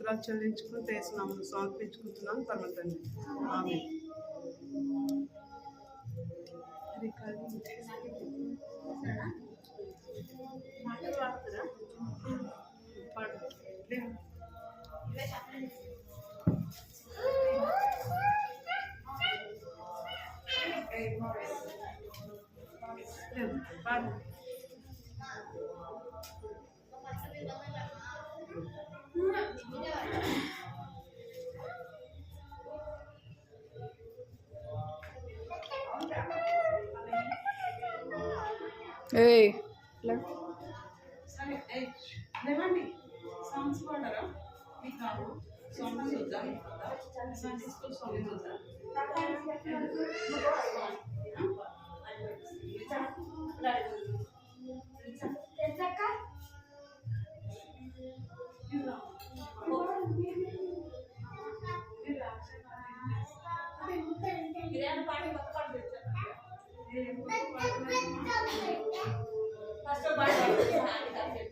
స్తోత్రాలు చెల్లించుకుని చేసినాము సమర్పించుకుంటున్నాను పర్వతండి ఆమె. పాడు ఏయ్. సరే ఏయ్, లేవండి సాంగ్స్ పాడరా మీకు కాదు సాంగ్స్ వద్దా సండే స్కూల్ సాంగ్స్ వద్దా ఫస్ట్ పాట That's the.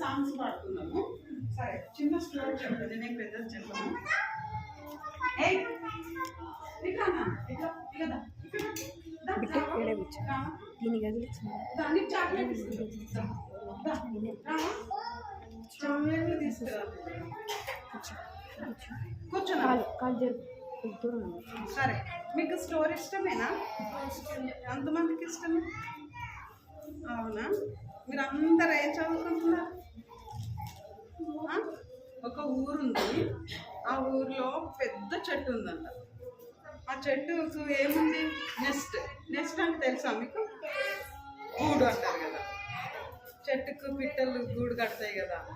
సాంగ్స్ పాడుతున్నాము సరే చిన్న స్టోరీ చెప్పండి నేను పెద్దది చెప్పను. దీని దానికి చాక్లెట్. చాక్లెట్లు తీసుకురా. కూర్చోనా కాలు కాలు జరుపు. సరే మీకు స్టోరీ ఇష్టమేనా? ఎంతమందికి ఇష్టమే? అవునా? మీరు అందరు ఏం చదువుకుంటున్నారు? ఒక ఊరుంది. ఆ ఊర్లో పెద్ద చెట్టు ఉందంట. ఆ చెట్టుకు ఏముంది? నెస్ట్. నెస్ట్ అంటే తెలుసా మీకు? గూడు అంటారు కదా. చెట్టుకు పిట్టలు గూడు కడతాయి కదా.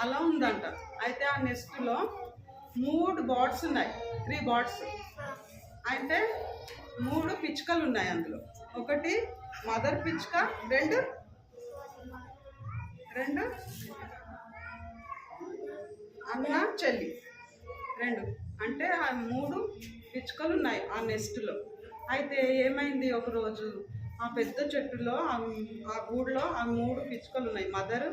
అలా ఉందంట. అయితే ఆ నెస్ట్లో మూడు బాట్స్ ఉన్నాయి. Three birds. అయితే మూడు పిచ్చుకలు ఉన్నాయి అందులో. ఒకటి మదర్ పిచ్చుక రెండు రెండు అన్న చెల్లి. రెండు. అంటే ఆ మూడు పిచ్చుకలు ఉన్నాయి ఆ నెస్ట్లో. అయితే ఏమైంది ఒకరోజు? ఆ పెద్ద చెట్టులో ఆ గూడులో ఆ మూడు పిచ్చుకలు ఉన్నాయి. మదర్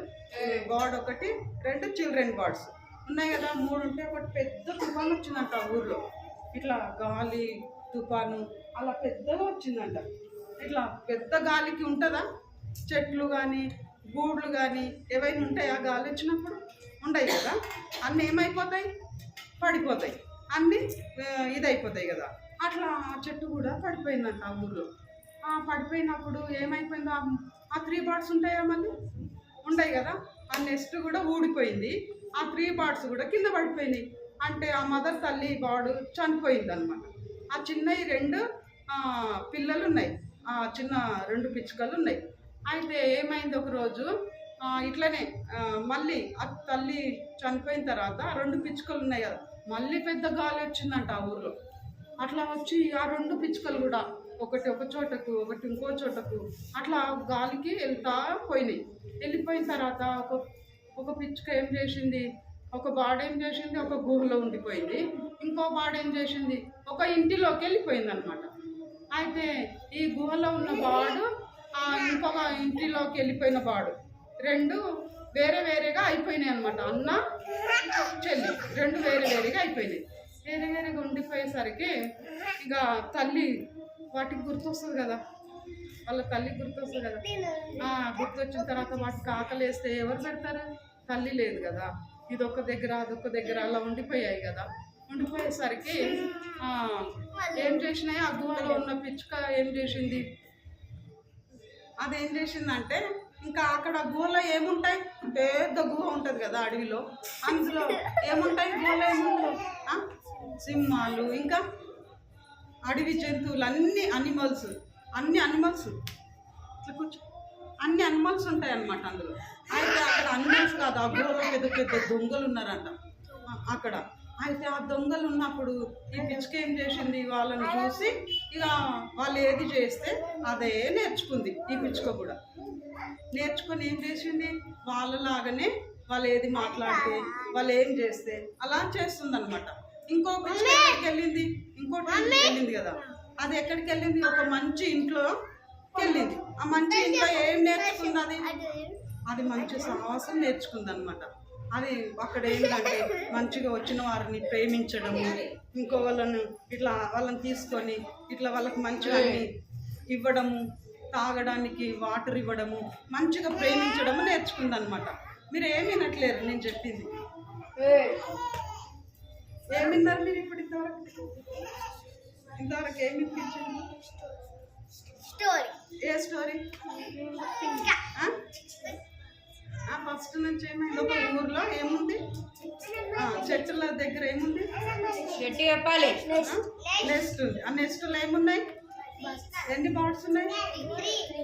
బర్డ్ ఒకటి రెండు చిల్డ్రన్ బర్డ్స్ ఉన్నాయి కదా మూడు ఉంటే ఒకటి పెద్ద తుఫాన్ వచ్చిందంట ఆ ఊర్లో. ఇట్లా గాలి తుఫాను అలా పెద్దగా వచ్చిందంట. ఇట్లా పెద్ద గాలికి ఉంటుందా? చెట్లు కానీ గూడ్లు కానీ ఏవైనా ఉంటాయా గాలి వచ్చినప్పుడు? ఉండవు కదా. అన్నీ ఏమైపోతాయి? పడిపోతాయి. అన్నీ ఇదైపోతాయి కదా. అట్లా ఆ చెట్టు కూడా పడిపోయిందంట ఆ ఊర్లో. ఆ పడిపోయినప్పుడు ఏమైపోయిందో ఆ- త్రీ పార్ట్స్ ఉంటాయా మళ్ళీ? ఉండయి కదా. ఆ నెక్స్ట్ కూడా ఊడిపోయింది. ఆ త్రీ పార్ట్స్ కూడా కింద పడిపోయినాయి. అంటే ఆ మదర్ తల్లి బాడు చనిపోయింది అనమాట ఆ చిన్నవి రెండు పిల్లలు ఉన్నాయి ఆ చిన్న రెండు పిచ్చుకలు ఉన్నాయి అయితే ఏమైంది ఒకరోజు? ఇట్లనే మళ్ళీ ఆ తల్లి చనిపోయిన తర్వాత రెండు పిచ్చుకలు ఉన్నాయి కదా మళ్ళీ పెద్ద గాలి వచ్చిందంట ఆ ఊర్లో. అట్లా వచ్చి ఆ రెండు పిచ్చుకలు కూడా ఒకటి ఒక చోటకు ఒకటి ఇంకో చోటకు అట్లా గాలికి వెళ్తా పోయినాయి. వెళ్ళిపోయిన తర్వాత ఒక ఒక పిచ్చుక ఏం చేసింది? ఒక బాడ ఏం చేసింది? ఒక గుహలో ఉండిపోయింది. ఇంకో బాడ ఏం చేసింది? ఒక ఇంటిలోకి వెళ్ళిపోయింది అనమాట అయితే ఈ గుహలో ఉన్న బాడు ఇంకొక ఇంటిలోకి వెళ్ళిపోయిన బాడు రెండు వేరే వేరేగా అయిపోయినాయి అనమాట అన్న చెల్లి రెండు వేరే వేరేగా అయిపోయినాయి. వేరే వేరేగా ఉండిపోయేసరికి ఇక తల్లి వాటికి గుర్తొస్తుంది కదా. వాళ్ళ తల్లి గుర్తొస్తుంది కదా. గుర్తొచ్చిన తర్వాత వాటికి ఆకలి వేస్తే ఎవరు పెడతారు? తల్లి లేదు కదా. ఇది ఒక దగ్గర అదొక దగ్గర అలా ఉండిపోయాయి కదా. ఉండిపోయేసరికి ఏం చేసినాయి? ఆ గుహలో ఉన్న పిచ్చుక ఏం చేసింది? అదేం చేసిందంటే ఇంకా అక్కడ గుహలో ఏముంటాయి? పెద్ద గుహ ఉంటుంది కదా అడవిలో. అందులో ఏముంటాయి? గోళ్ళ ఏముంటాయి? సింహాలు. ఇంకా అడవి జంతువులు అన్ని అనిమల్స్ అన్ని అనిమల్స్ ఇట్లా కూర్చో. అన్ని అనిమల్స్ ఉంటాయి అన్నమాట అందులో. అయితే అక్కడ అనిమల్స్ కాదు. ఆ గుహలో పెద్ద పెద్ద దొంగలు ఉన్నారంట. అక్కడ. అయితే ఆ దొంగలు ఉన్నప్పుడు ఈ పిచ్చుక ఏం చేసింది వాళ్ళని చూసి ఇక వాళ్ళు ఏది చేస్తే అదే నేర్చుకుంది ఈ పిచ్చుక కూడా. నేర్చుకొని ఏం చేసింది? వాళ్ళలాగానే వాళ్ళు ఏది మాట్లాడితే వాళ్ళు ఏం చేస్తే అలా చేస్తుంది అనమాట ఇంకో పిచ్చుక ఎక్కడికి వెళ్ళింది? ఇంకోటి వెళ్ళింది కదా. అది ఎక్కడికి వెళ్ళింది? ఒక మంచి ఇంట్లో వెళ్ళింది ఆ మంచి ఇంట్లో ఏం నేర్చుకుంది అది. అది మంచి సాహసం నేర్చుకుంది అనమాట అది అక్కడ ఏంటంటే మంచిగా వచ్చిన వారిని ప్రేమించడము ఇంకో వాళ్ళను ఇట్లా వాళ్ళని తీసుకొని ఇట్లా వాళ్ళకి మంచిగా ఇవ్వడము తాగడానికి వాటర్ ఇవ్వడము మంచిగా ప్రేమించడము నేర్చుకుంది అనమాట మీరు ఏమి వినట్లేరు నేను చెప్పింది. ఏమి విన్నారు మీరు ఇప్పుడు ఇంతవరకు? ఇంతవరకు ఏమి స్టోరీ ఏ స్టోరీ ఫస్ట్ నుంచి ఏమైంది? ఒక ఊర్లో ఏముంది? ఆ, చెట్ల దగ్గర ఏముంది? గట్టి చెప్పాలి. నెస్ట్. ఉంది ఆ నెస్ట్లో ఏమున్నాయి? ఎన్ని బార్డ్స్ ఉన్నాయి?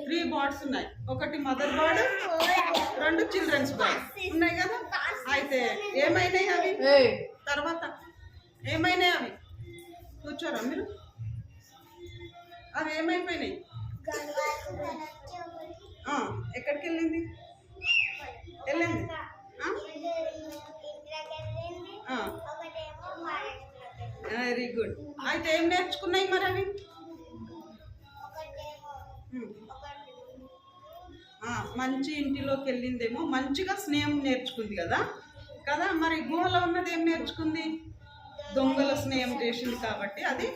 త్రీ బార్డ్స్ ఉన్నాయి. ఒకటి మదర్ బార్డ్ రెండు చిల్డ్రన్స్ బార్డ్. ఉన్నాయి కదా? అయితే ఏమైనాయి అవి? తర్వాత ఏమైనాయి అవి? కూర్చోరా మీరు. అవి ఏమైపోయినాయి? ఎక్కడికి వెళ్ళింది వెళ్ళింది వెరీ గుడ్ అయితే ఏం నేర్చుకున్నాయి మరి అవి. ఆ, మంచి ఇంటిలోకి వెళ్ళిందేమో మంచిగా స్నేహం నేర్చుకుంది కదా? కదా మరి గుహలో ఉన్నది ఏం నేర్చుకుంది? దొంగల స్నేహం చేసింది కాబట్టి అది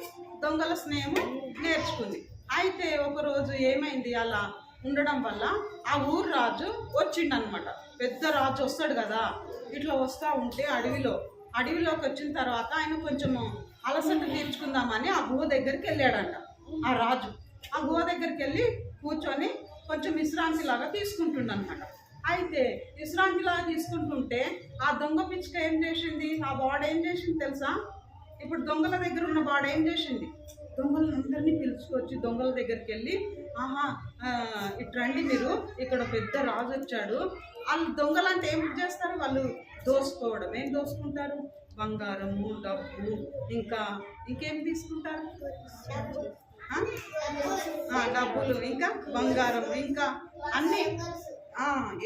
దొంగల స్నేహం నేర్చుకుంది. అయితే ఒకరోజు ఏమైంది? అలా ఉండడం వల్ల ఆ ఊరు రాజు వచ్చిండనమాట. పెద్ద రాజు వస్తాడు కదా ఇట్లా వస్తూ ఉంటే అడవిలో. అడవిలోకి వచ్చిన తర్వాత ఆయన కొంచెం అలసట తీర్చుకుందామని ఆ గుహ దగ్గరికి వెళ్ళాడంట ఆ రాజు. ఆ గుహ దగ్గరికి వెళ్ళి కూర్చొని కొంచెం విశ్రాంతి లాగా తీసుకుంటుండనమాట అయితే విశ్రాంతి లాగా తీసుకుంటుంటే ఆ దొంగ పిచ్చుక ఏం చేసింది? ఆ బాడ ఏం చేసింది తెలుసా? ఇప్పుడు దొంగల దగ్గర ఉన్న బాడ ఏం చేసింది? దొంగలందరినీ పిలుచుకొచ్చి దొంగల దగ్గరికి వెళ్ళి ఆహా ఇట్రండి ఇటు రండి మీరు ఇక్కడ పెద్ద రాజు వచ్చాడు వాళ్ళు దొంగలంతా అంటే ఏం చేస్తారు? వాళ్ళు దోసుకోవడం ఏం దోసుకుంటారు. బంగారము డబ్బు ఇంకా ఇంకేం తీసుకుంటారు? డబ్బులు ఇంకా బంగారం ఇంకా అన్నీ.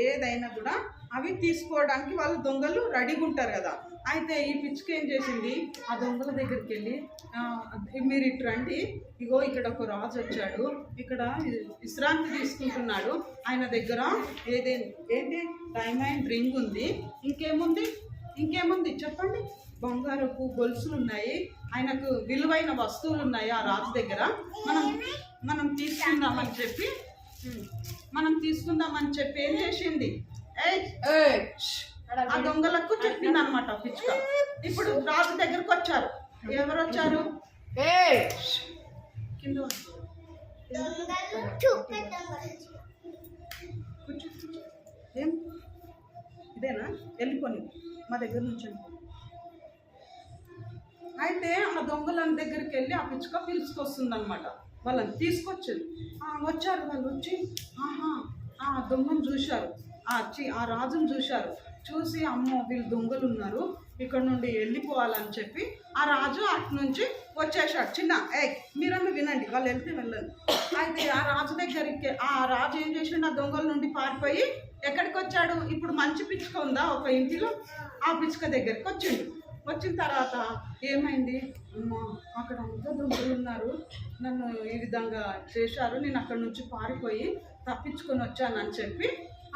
ఏదైనా కూడా అవి తీసుకోవడానికి వాళ్ళు దొంగలు రెడీగా ఉంటారు కదా. అయితే ఈ పిచ్చుక ఏం చేసింది? ఆ దొంగల దగ్గరికి వెళ్ళి మీరు ఇటు రండి. ఇగో ఇక్కడ ఒక రాజు వచ్చాడు. ఇక్కడ విశ్రాంతి తీసుకుంటున్నాడు. ఆయన దగ్గర ఏదే ఏంటి? డైమండ్ రింగ్ ఉంది. ఇంకేముంది? ఇంకేముంది? చెప్పండి. బంగారపు గొలుసులు ఉన్నాయి. ఆయనకు విలువైన వస్తువులు ఉన్నాయి ఆ రాజు దగ్గర. మనం మనం తీసుకుందామని చెప్పి మనం తీసుకుందామని చెప్పి ఏం చేసింది? ఆ దొంగలకు చెప్పింది అనమాట పిచ్చుక. ఇప్పుడు రాజు దగ్గరకు వచ్చారు. ఎవరు వచ్చారు? కింద. ఏం? ఇదేనా? వెళ్ళిపోని. మా దగ్గర నుంచి అయితే ఆ దొంగల దగ్గరికి వెళ్ళి ఆ పిచ్చుక పిలుచుకొస్తుంది అనమాట వాళ్ళని తీసుకొచ్చింది వచ్చారు వాళ్ళు వచ్చి ఆహా ఆ దొంగను చూశారు. ఆ చి ఆ రాజును చూశారు. చూసి అమ్మో వీళ్ళు దొంగలు ఉన్నారు ఇక్కడ నుండి వెళ్ళిపోవాలని చెప్పి ఆ రాజు అటు నుంచి వచ్చేసాడు చిన్న ఏ మీరన్నా వినండి వాళ్ళు వెళ్తే వెళ్ళండి అయితే ఆ రాజు దగ్గరికి ఆ రాజు ఏం చేసిండు? ఆ దొంగల నుండి పారిపోయి ఎక్కడికి వచ్చాడు ఇప్పుడు మంచి పిచ్చుక ఉందా ఒక ఇంటిలో? ఆ పిచ్చుక దగ్గరికి వచ్చిండు. వచ్చిన తర్వాత ఏమైంది? అమ్మా అక్కడ అంతా దొంగలు ఉన్నారు. నన్ను ఈ విధంగా చేశారు. నేను అక్కడ నుంచి పారిపోయి తప్పించుకొని వచ్చానని చెప్పి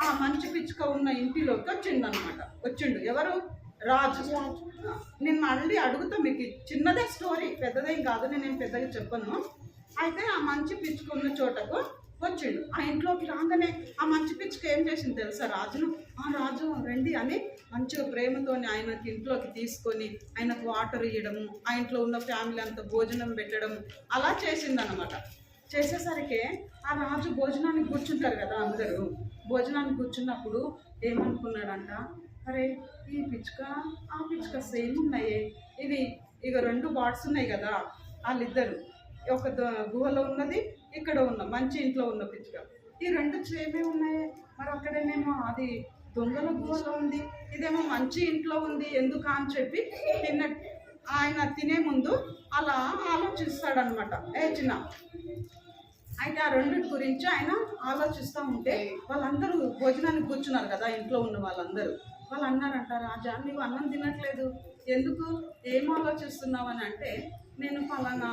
ఆ మంచి పిచ్చుక ఉన్న ఇంటిలోకి వచ్చిండనమాట వచ్చిండు. ఎవరు? రాజు. నేను మళ్ళీ అడుగుతా మీకు చిన్నదే స్టోరీ పెద్దదేం కాదు నేను పెద్దగా చెప్పను. అయితే ఆ మంచి పిచ్చుకున్న చోటకు వచ్చిండు. ఆ ఇంట్లోకి రాగానే ఆ మంచి పిచ్చుక ఏం చేసింది తెలుసా రాజును? ఆ రాజు రండి అని మంచిగా ప్రేమతోని ఆయనకి ఇంట్లోకి తీసుకొని ఆయనకు వాటర్ ఇవ్వడము ఆ ఇంట్లో ఉన్న ఫ్యామిలీ అంతా భోజనం పెట్టడం అలా చేసిందనమాట చేసేసరికి ఆ రాజు భోజనానికి కూర్చుంటారు కదా అందరూ. భోజనానికి కూర్చున్నప్పుడు ఏమనుకున్నాడంట? అరే ఈ పిచ్చుక ఆ పిచ్చుక సేమ్ ఉన్నాయే. ఇవి ఇక రెండు బాట్స్ ఉన్నాయి కదా వాళ్ళిద్దరు. ఒక ద- గుహలో ఉన్నది ఇక్కడ ఉన్న మంచి ఇంట్లో ఉన్న పిచ్చుక. ఈ రెండు సేమే ఉన్నాయి? మరి అక్కడేనేమో అది దొంగల గుహలో ఉంది ఇదేమో మంచి ఇంట్లో ఉంది ఎందుకు అని చెప్పి తిన్న ఆయన తినే ముందు అలా ఆలోచిస్తాడనమాట ఏ చిన్న అయితే ఆ రెండింటి గురించి ఆయన ఆలోచిస్తూ ఉంటే వాళ్ళందరూ భోజనానికి కూర్చున్నారు కదా ఇంట్లో ఉన్న వాళ్ళందరూ. వాళ్ళు అన్నారంట రాజా నువ్వు అన్నం తినట్లేదు. ఎందుకు? ఏం ఆలోచిస్తున్నావు? అని అంటే నేను పలానా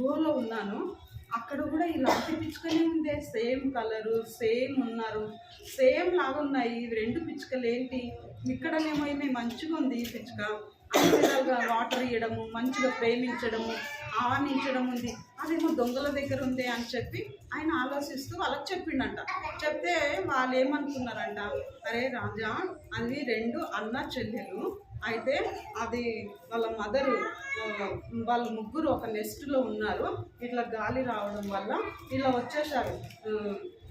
గుహలో ఉన్నాను. అక్కడ కూడా ఇలాంటి పిచ్చుకలే ఉందే. సేమ్ కలరు సేమ్ ఉన్నారు. సేమ్ లాగా ఉన్నాయి. ఇవి రెండు పిచ్చుకలు ఏంటి ఇక్కడనేమో ఇవి మంచిగా ఉంది ఈ పిచ్చుక. అన్ని విధాలుగా వాటర్ ఇవ్వడము మంచిగా ప్రేమించడము ఆనించడం ఉంది. అదేమో దొంగల దగ్గర ఉంది అని చెప్పి ఆయన ఆలోచిస్తూ వాళ్ళకి చెప్పిండంట. చెప్తే వాళ్ళు ఏమనుకున్నారంట అరే రాజా అవి రెండు అన్న చెల్లెలు. అయితే అది వాళ్ళ మదర్ వాళ్ళ ముగ్గురు ఒక నెస్ట్లో ఉన్నారు. ఇట్లా గాలి రావడం వల్ల ఇలా వచ్చేసారు.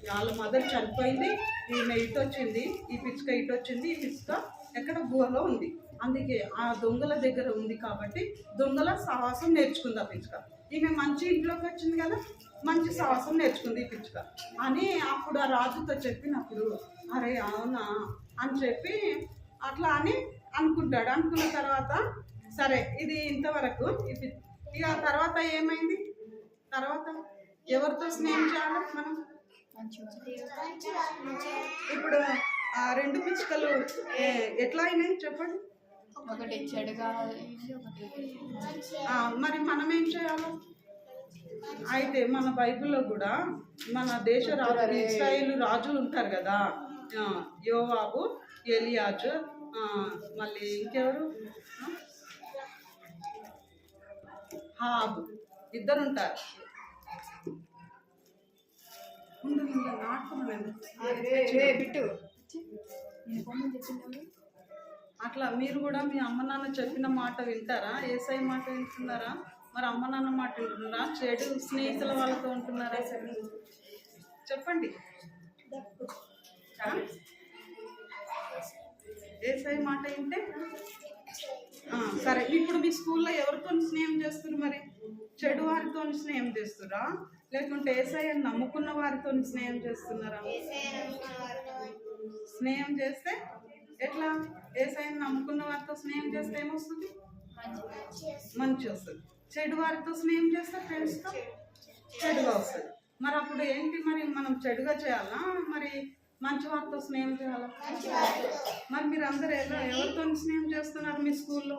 వాళ్ళ మదర్ చనిపోయింది ఈమె ఇటు వచ్చింది ఈ పిచ్చుక ఇటు వచ్చింది ఈ పిచ్చుక ఎక్కడ గుహలో ఉంది. అందుకే ఆ దొంగల దగ్గర ఉంది కాబట్టి దొంగల సాహసం నేర్చుకుంది ఆ పిచ్చుక. ఈమె మంచి ఇంట్లోకి వచ్చింది కదా మంచి సాహసం నేర్చుకుంది ఈ పిచ్చుక. అని అప్పుడు ఆ రాజుతో చెప్పినప్పుడు అరే అవునా? అని చెప్పి అట్లా అని అనుకుంటాడు. అనుకున్న తర్వాత సరే ఇది ఇంతవరకు ఇది. ఇక తర్వాత ఏమైంది? తర్వాత ఎవరితో స్నేహం చేయాలి మనం? ఇప్పుడు ఆ రెండు పిచ్చుకలు ఏ- ఎట్లా అయినాయి చెప్పండి? ఒకటి చెడుగా మరి మనం ఏం చేయాలి? అయితే మన బైబిల్లో కూడా మన దేశ రాజు ఇస్రాయేల్ రాజులు ఉంటారు కదా ఆ, యోవాబు ఎలియాజు మళ్ళీ ఇంకెవరు? హాబు. ఇద్దరు ఉంటారు అట్లా మీరు కూడా మీ అమ్మ నాన్న చెప్పిన మాట వింటారా? ఏసై మాట వింటున్నారా? మరి అమ్మ నాన్న మాట వింటున్నారా? చెడు స్నేహితుల వాళ్ళతో ఉంటున్నారా? చెప్పండి. ఆ? ఏసై మాట ఆ, సరే. ఇప్పుడు మీ స్కూల్లో ఎవరితో స్నేహం చేస్తారు మరి? చెడు వారితో స్నేహం చేస్తురా లేకుంటే ఏసై అని నమ్ముకున్న వారితో స్నేహం చేస్తున్నారా? స్నేహం చేస్తే ఎట్లా? ఏసైని నమ్ముకున్న వారితో స్నేహం చేస్తే ఏమొస్తుంది? మంచి వస్తుంది. చెడు వారితో స్నేహం చేస్తే ఫ్రెండ్స్తో చెడుగా వస్తుంది. మరి అప్పుడు ఏంటి మరి మనం చెడుగా చేయాలా? మరి మంచి వారితో స్నేహం చేయాలా? మరి మీరు అందరు ఎవరితో స్నేహం చేస్తున్నారు మీ స్కూల్లో?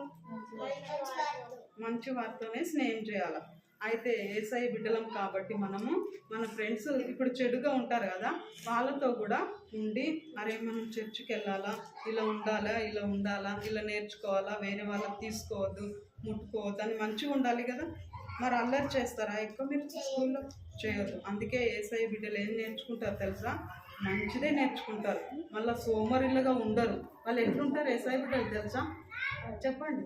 మంచి వారితోనే స్నేహం చేయాలి? అయితే ఏసఐ బిడ్డలం కాబట్టి మనము మన ఫ్రెండ్స్ ఇప్పుడు చెడుగా ఉంటారు కదా వాళ్ళతో కూడా ఉండి అరే మనం చర్చికి వెళ్ళాలా? ఇలా ఉండాలా? ఇలా ఉండాలా? ఇలా నేర్చుకోవాలా? వేరే వాళ్ళకి తీసుకోవద్దు ముట్టుకోవద్దు అని మంచిగా ఉండాలి కదా. మరి అల్లరి చేస్తారా? ఎక్కువ మీరు స్కూల్లో చేయొద్దు అందుకే ఏసఐ బిడ్డలు ఏం నేర్చుకుంటారు తెలుసా? మంచిదే నేర్చుకుంటారు. మళ్ళీ సోమరిల్లుగా ఉండరు. వాళ్ళు ఎట్లుంటారు ఏసఐ బిడ్డలు తెలుసా? చెప్పండి.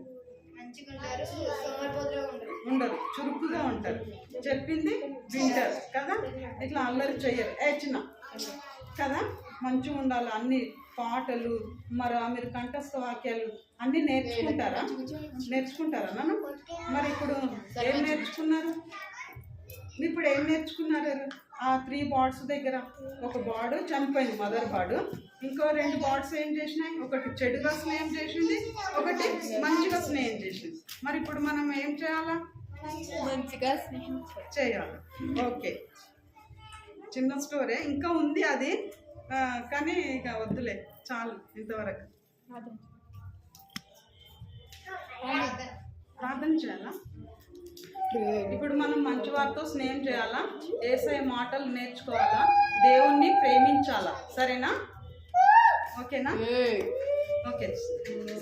ఉండరు. చురుకుగా ఉంటారు. చెప్పింది వింటారు. కదా? ఇట్లా అల్లరి చెయ్యరు ఏ చిన్న కదా? మంచిగా ఉండాలి అన్ని పాటలు మరి మీరు కంఠస్థ వాక్యాలు అన్నీ నేర్చుకుంటారా? నేర్చుకుంటారా నాన్న? మరి ఇప్పుడు ఏం నేర్చుకున్నారు? ఇప్పుడు ఏం నేర్చుకున్నారు? ఆ త్రీ బాడ్స్ దగ్గర ఒక బాడు చనిపోయింది మదర్ బాడు. ఇంకో రెండు బాడ్స్ ఏం చేసినాయి? ఒకటి చెడుగా స్నేహం చేసింది ఒకటి మంచిగా స్నేహం చేసింది. మరి ఇప్పుడు మనం ఏం చేయాలా? మంచిగా స్నేహం చేయాలి. ఓకే. చిన్న స్టోరీ. ఇంకా ఉంది అది. కానీ ఇక వద్దులే. చాలు ఇంతవరకు. ప్రార్థన చేయాలా? ఇప్పుడు మనం మంచి వారితో స్నేహం చేయాలా? ఏసఐ మాటలు నేర్చుకోవాలా? దేవుణ్ణి ప్రేమించాలా? సరేనా? ఓకేనా? ఓకే.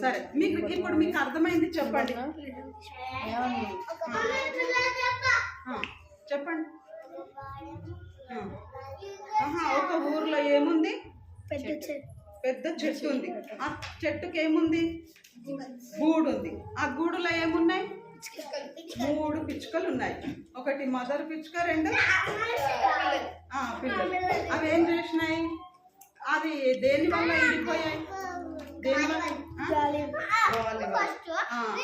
సరే. మీకు ఇప్పుడు మీకు అర్థమైంది చెప్పండి. చెప్పండి. ఒక ఊర్లో ఏముంది? పెద్ద చెట్టు. పెద్ద చెట్టు ఉంది. ఆ చెట్టుకి ఏముంది గూడు ఉంది ఆ గూడులో ఏమున్నాయి? మూడు పిచ్చుకలు ఉన్నాయి ఒకటి మదర్ పిచ్చుక రెండు పిల్లలు. అవి ఏం చేసినాయి? అవి దేని వల్ల ఎండిపోయాయి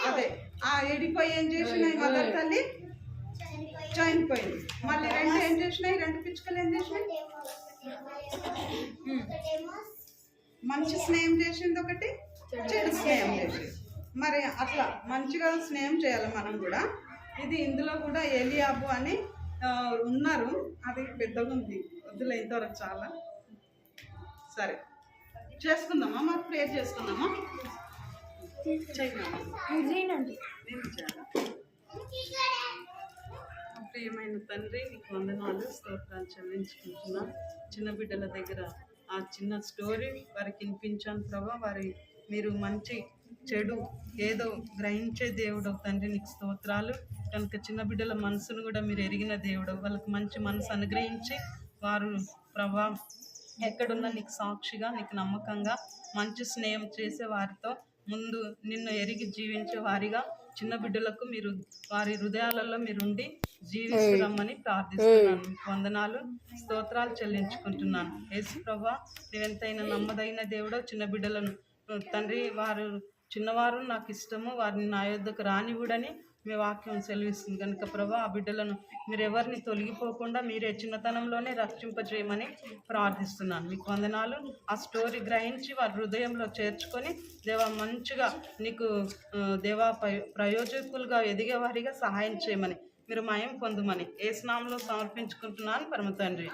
అదే. ఆ ఎండిపోయి ఏం చేసినాయి మదర్ తల్లి? చనిపోయింది. మళ్ళీ రెండు ఏం చేసినాయి? రెండు పిచ్చుకలు ఏం చేసినాయి. మంచి స్నేహం చేసింది ఒకటి. చెడు స్నేహం చేసింది మరి అట్లా మంచిగా స్నేహం చేయాలి మనం కూడా. ఇది ఇందులో కూడా ఏలియాబు అని ఉన్నారు. అది పెద్దగా ఉంది. వద్దులే ఇంతవరకు చాలా. సరే. చేసుకుందామా? మాకు ప్రేర్ చేసుకుందామా? ప్రియమైన తండ్రి నీకు వందనాలు స్తోత్రాలు చెల్లించుకుంటున్నా. చిన్న బిడ్డల దగ్గర ఆ చిన్న స్టోరీ వారికి వినిపించాను ప్రభా. వారి మీరు మంచి చెడు ఏదో గ్రహించే దేవుడు తండ్రి నీకు స్తోత్రాలు. కనుక చిన్న బిడ్డల మనసును కూడా మీరు ఎరిగిన దేవుడు వాళ్ళకి మంచి మనసు అనుగ్రహించి వారు ప్రభా ఎక్కడున్నా నీకు సాక్షిగా నీకు నమ్మకంగా మంచి స్నేహం చేసే వారితో ముందు నిన్ను ఎరిగి జీవించే వారిగా చిన్న బిడ్డలకు మీరు వారి హృదయాలలో మీరు ఉండి జీవిస్తురమ్మని ప్రార్థిస్తున్నాను. వందనాలు స్తోత్రాలు చెల్లించుకుంటున్నాను. యేసు ప్రభా నీవెంతైనా నమ్మదైన దేవుడో చిన్న బిడ్డలను తండ్రి వారు చిన్నవారు నాకు ఇష్టము వారిని నా యొద్దకు రానివ్వడని మీ వాక్యం సెలవిస్తుంది. కనుక ప్రభా ఆ బిడ్డలను మీరు ఎవరిని తొలగిపోకుండా మీరే చిన్నతనంలోనే రక్షింపజేయమని ప్రార్థిస్తున్నాను. మీకు వందనాలు. ఆ స్టోరీ గ్రహించి వారి హృదయంలో చేర్చుకొని దేవా మంచిగా నీకు దేవా ప్రయో- ప్రయోజకులుగా ఎదిగేవారిగా సహాయం చేయమని మీరు మయం పొందమని ఏ స్నామంలో సమర్పించుకుంటున్నాను. పరమ తండ్రి.